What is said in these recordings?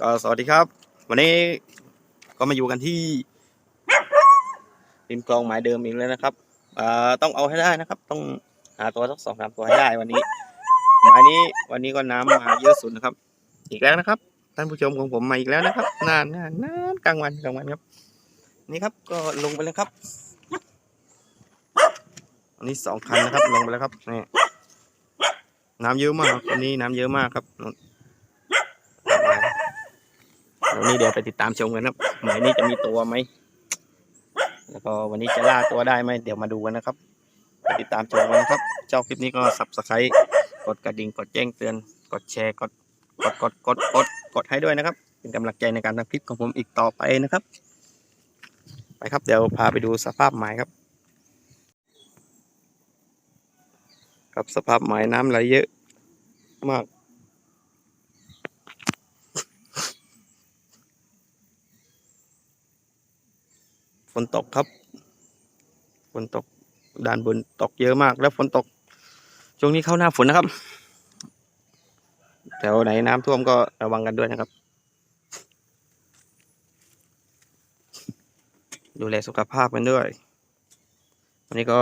ก็สวัสดีครับ วันนี้ก็มาอยู่กันที่ริมคลองหมายเดิมอีกแล้วนะครับอ่าต้องเอาให้ได้นะครับ ต้องหาตัวสักสองสามตัวให้ได้วันนี้หมายนี้วันนี้ก็น้ำมาเยอะสุดนะครับ อีกแล้วนะครับท่านผู้ชมของผมมาอีกแล้วนะครับนานนานนานกลางวันกลางวันครับ นี่ครับก็ลงไปเลยครับ อันนี้สองคันนะครับ ลงไปแล้วครับนี่น้ำเยอะมากวันนี้น้ำเยอะมากครับ นู่นนี้เดี๋ยวไปติดตามชมกันครับหมายนี้จะมีตัวไหมแล้วก็วันนี้จะล่าตัวได้ไหมเดี๋ยวมาดูกันนะครับไปติดตามชมกันนะครับชอบคลิปนี้ก็ subscribe กดกระดิ่งกดแจ้งเตือน กดแชร์กดกดกดกดกดกดให้ด้วยนะครับ เป็นกำลังใจในการทำคลิปของผมอีกต่อไปนะครับ ไปครับเดี๋ยวพาไปดูสภาพหมายครับครับสภาพหมายน้ำไหลเยอะมาก ฝนตกครับ ฝนตกด้านบนตกเยอะมาก แล้วฝนตก ช่วงนี้เข้าหน้าฝนนะครับ แถวไหนน้ำท่วมก็ระวังกันด้วยนะครับ ดูแลสุขภาพกันด้วย วันนี้ก็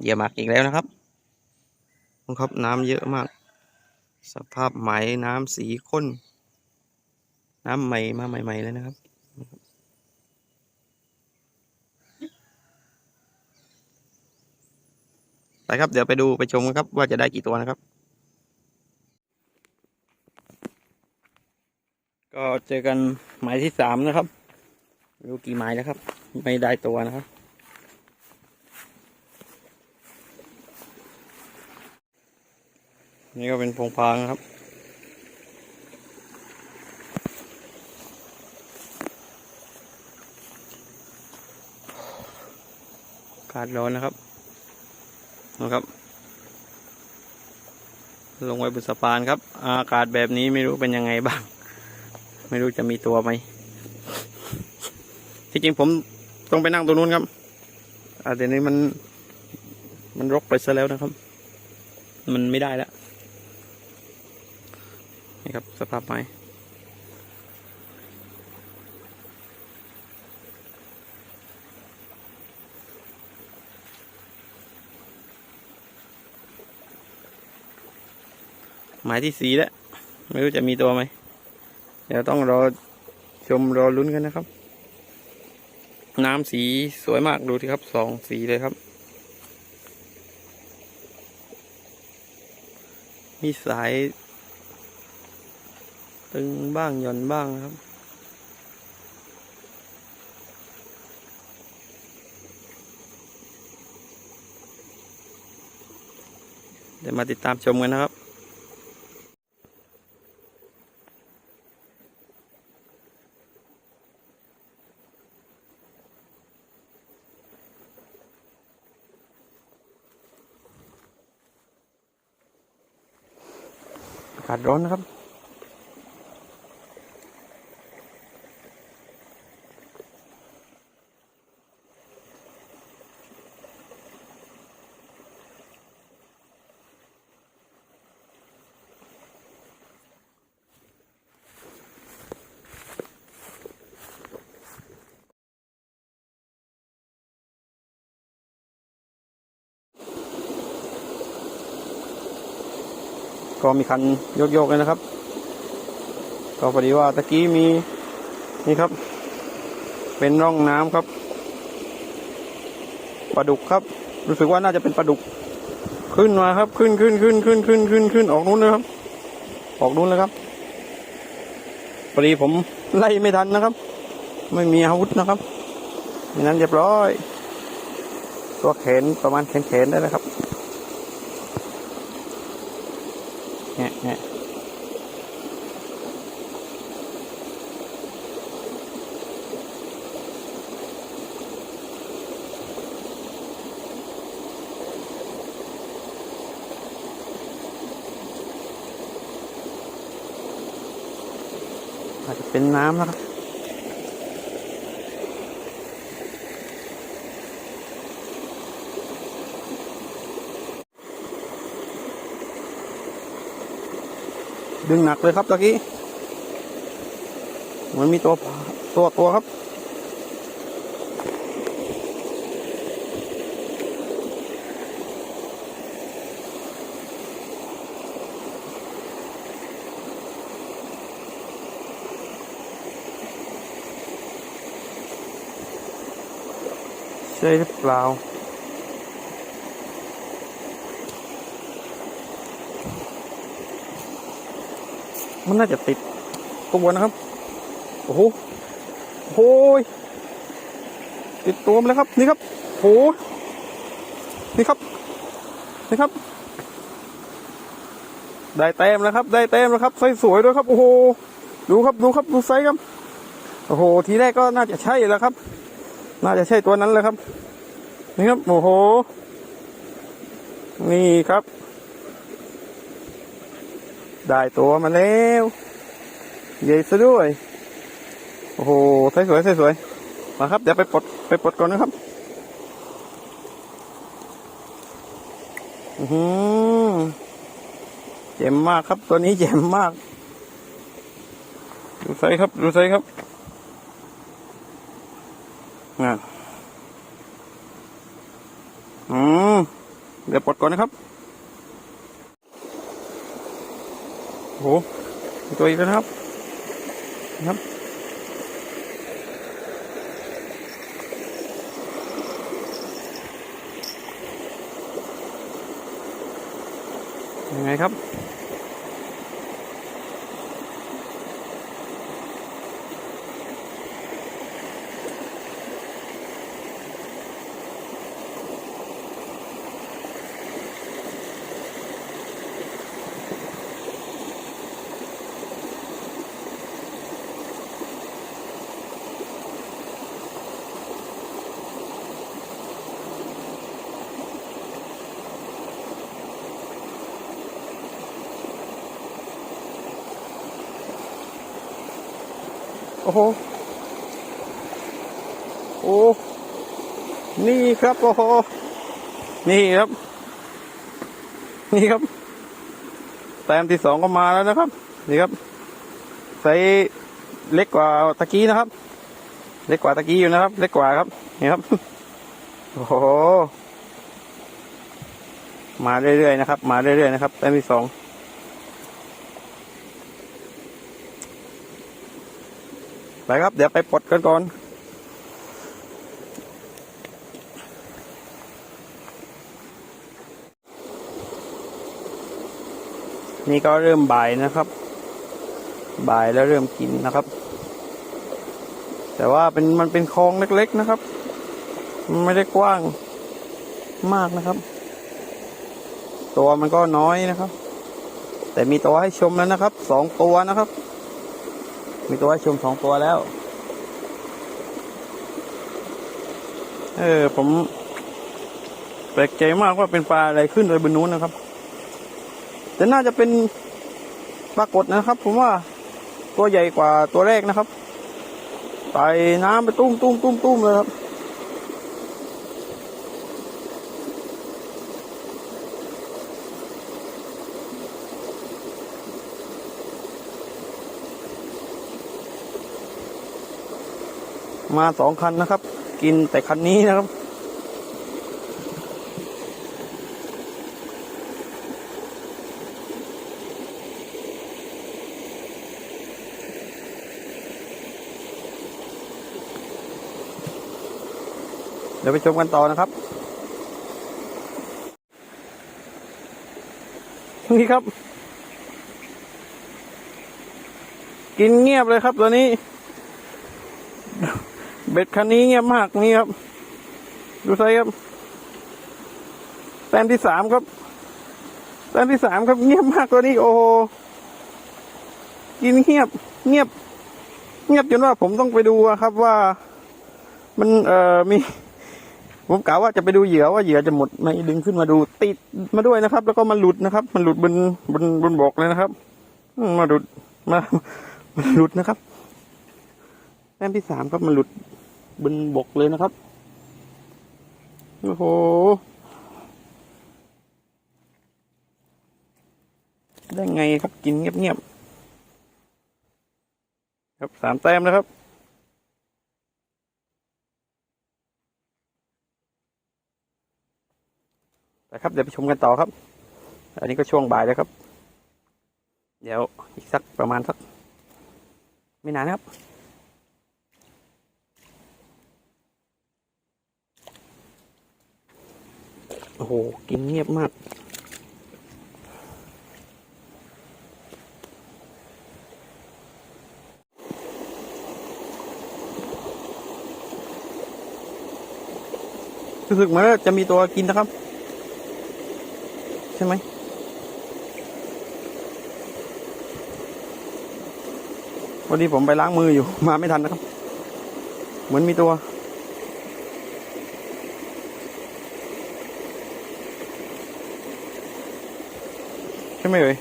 เยียมากอีกแล้วนะครับครับน้ำเยอะมาก สภาพไหมน้ำสีข้น น้ำใหม่มาใหม่ๆเลยนะครับ ไปครับเดี๋ยวไปดูไปชมกันครับว่าจะได้กี่ตัวนะครับ ก็เจอกันหมายที่สามนะครับรู้กี่หมายแล้วครับ ไม่ได้ตัวนะครับ นี่ก็เป็นพงพางครับอากาศร้อนนะครับ นะครับ ลงไว้บนสะพานครับ อากาศแบบนี้ไม่รู้เป็นยังไงบ้าง ไม่รู้จะมีตัวไหมที่จริงผมต้องไปนั่งตรงนู้นครับอาแต่นี้มัน มันรกไปซะแล้วนะครับ มันไม่ได้แล้วนี่ครับสภาพไม้ หมายที่สีแล้ว ไม่รู้จะมีตัวไหม เดี๋ยวต้องรอชมรอลุ้นกันนะครับ น้ำสีสวยมากดูสิครับสองสีเลยครับ มีสาย ตึงบ้างหย่อนบ้างครับเดี๋ยวมาติดตามชมกันนะครับ อากาศร้อนนะครับ ก็มีคันโยกๆเลยนะครับ ก็พอดีว่าตะกี้มีนี่ครับ เป็นร่องน้ำครับปลาดุกครับ รู้สึกว่าน่าจะเป็นปลาดุก ขึ้นมาครับ ขึ้นขึ้นขึ้นขึ้นขึ้นขึ้นขึ้นออกนู้นเลยครับ ออกนู้นเลยครับพอดีผมไล่ไม่ทันนะครับ ไม่มีอาวุธนะครับนั้นเรียบร้อย ตัวแขนประมาณแขนแขนได้แล้วครับ แงะแงะอาจจะเป็นน้ำนะครับ ดึงหนักเลยครับตะกี้เหมือนมีตัวตัวตัวครับ ใช่หรือเปล่า มันน่าจะติดตัวนะครับ โอ้โหโอ้โหยติดตัวมาแล้วครับ นี่ครับโอ้โหนี่ครับ นี่ครับ ได้แต้มแล้วครับ ได้แต้มแล้วครับไซส์สวยด้วยครับ โอ้โห ดูครับ ดูครับ ดูไซส์ครับ โอ้โห ทีแรกก็น่าจะใช่แล้วครับ น่าจะใช่ตัวนั้นแหละครับ นี่ครับ โอ้โห นี่ครับ ได้ตัวมาแล้วใหญ่ซะด้วย โอ้โหใส่สวยสวยมาครับ เดี๋ยวไปปลดไปปลดก่อนนะครับ อือเจ็มมากครับ ตัวนี้เจ็มมาก ดูไซส์ครับ ดูไซส์ครับน่ะอืมเดี๋ยวปลดก่อนนะครับ โอ้โหตัวอีกแล้วนะครับครับยังไงครับ อ้โห โอ้ นี่ครับ โอ้โห นี่ครับ นี่ครับ แต้มที่สองก็มาแล้วนะครับ นี่ครับไซส์เล็กกว่าตะกี้นะครับ เล็กกว่าตะกี้อยู่นะครับ เล็กกว่าครับ นี่ครับ โอ้โห มาเรื่อยๆนะครับ มาเรื่อยๆนะครับแต้มที่สอง ไปครับ เดี๋ยวไปปลดกันก่อนนี่ก็เริ่มบ่ายนะครับ บ่ายแล้วเริ่มกินนะครับ แต่ว่าเป็นมันเป็นคลองเล็กๆนะครับ มันไม่ได้กว้างมากนะครับ ตัวมันก็น้อยนะครับ แต่มีตัวให้ชมแล้วนะครับ สองตัวนะครับ มีตัวให้ชมสองตัวแล้ว เออ ผม แปลกใจมากว่าเป็นปลาอะไรขึ้นเลยบนนู้นนะครับ แต่น่าจะเป็นปลากดนะครับ ผมว่าตัวใหญ่กว่าตัวแรกนะครับไต่น้ำไปตุ้มตุ้มตุ้มตุ้มเลยครับ มาสองคันนะครับ กินแต่คันนี้นะครับ เดี๋ยวไปชมกันต่อนะครับนี่ครับ กินเงียบเลยครับตัวนี้ เบ็ดคันนี้เงียบมากนี่ครับ ดูไซส์ครับแต้มที่สามครับแต้มที่สามครับเงียบมากตัวนี้ โอ้โหกินเงียบ เงียบ เงียบจนว่าผมต้องไปดูครับว่ามันเอ่อมี ผมกะว่าจะไปดูเหยื่อว่าเหยื่อจะหมดไหม่ดึงขึ้นมาดู ติดมาด้วยนะครับ แล้วก็มันหลุดนะครับ มันหลุดบนบนบนบกเลยนะครับมมาหลุดมามันหลุดนะครับแต้มที่สามครับมันหลุด บนบกเลยนะครับ โอ้โห ได้ไงครับกินเงียบๆ ครับสามแต้มนะครับไปครับเดี๋ยวไปชมกันต่อครับ อันนี้ก็ช่วงบ่ายแล้วครับ เดี๋ยวอีกสักประมาณสัก ไม่นานนะครับ โอ้โห กินเงียบมาก รู้สึกเหมือนจะมีตัวกินนะครับ ใช่ไหมวันนี้ผมไปล้างมืออยู่มาไม่ทันนะครับ เหมือนมีตัว ใช่ไหมเอ่ย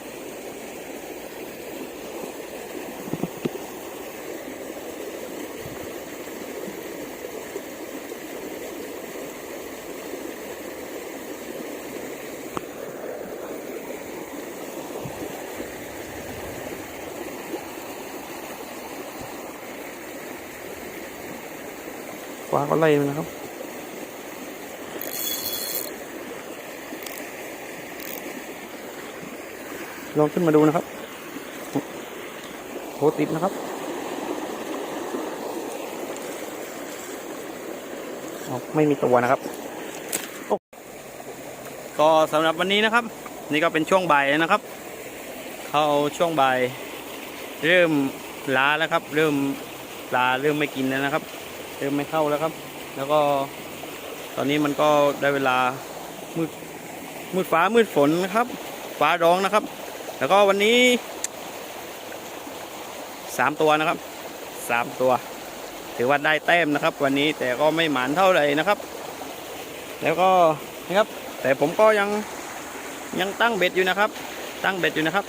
ฟ้าก็ไล่มันนะครับ ลองขึ้นมาดูนะครับโหติดนะครับ ไม่มีตัวนะครับโอ้ก็สำหรับวันนี้นะครับ นี่ก็เป็นช่วงบ่ายนะครับ เข้าช่วงบ่าย เริ่มล้าแล้วครับ เริ่มปลาเริ่มไม่กินแล้วนะครับ เริ่มไม่เข้าแล้วครับ แล้วก็ตอนนี้มันก็ได้เวลามืดมืดฟ้ามืดฝนนะครับ ฟ้าร้องนะครับ แล้วก็วันนี้สามตัวนะครับสามตัว ถือว่าได้แต้มนะครับ วันนี้แต่ก็ไม่หมานเท่าไหร่นะครับ แล้วก็นะครับ แต่ผมก็ยังยังตั้งเบ็ดอยู่นะครับ ตั้งเบ็ดอยู่นะครับ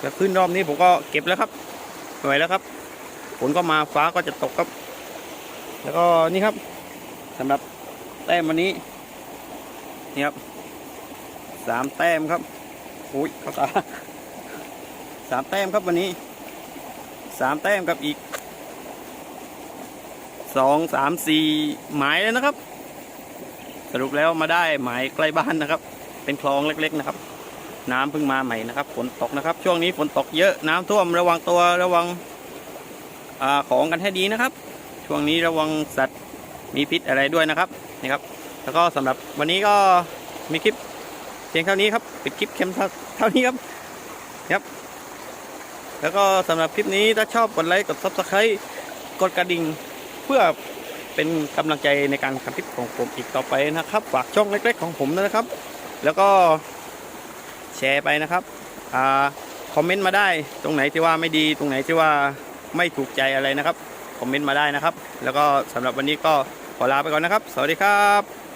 แต่ขึ้นรอบนี้ผมก็เก็บแล้วครับไม่ไหวแล้วครับฝนก็มาฟ้าก็จะตกครับ แล้วก็นี่ครับสำหรับแต้มวันนี้นี่ครับสามแต้มครับ อุ้ยเขาตาสามแต้มครับวันนี้สามแต้มกับอีกสองสามสี่หมายแล้วนะครับ สรุปแล้วมาได้หมายใกล้บ้านนะครับ เป็นคลองเล็กๆนะครับ น้ำเพิ่งมาใหม่นะครับฝนตกนะครับ ช่วงนี้ฝนตกเยอะน้ำท่วมระวังตัวระวังอของกันให้ดีนะครับ ช่วงนี้ระวังสัตว์มีพิษอะไรด้วยนะครับนี่ครับ แล้วก็สำหรับวันนี้ก็มีคลิป เพียงเท่านี้ครับปิดคลิปเข็มเท่านี้ครับครับ แล้วก็สำหรับคลิปนี้ถ้าชอบกดไลค์กดซับสไครต์กดกระดิ่งเพื่อเป็นกำลังใจในการทำคลิปของผมอีกต่อไปนะครับ ฝากช่องเล็กๆของผมด้วยนะครับ แล้วก็แชร์ไปนะครับอ่าคอมเมนต์มาได้ตรงไหนที่ว่าไม่ดีตรงไหนที่ว่าไม่ถูกใจอะไรนะครับคอมเมนต์มาได้นะครับ แล้วก็สำหรับวันนี้ก็ขอลาไปก่อนนะครับ สวัสดีครับ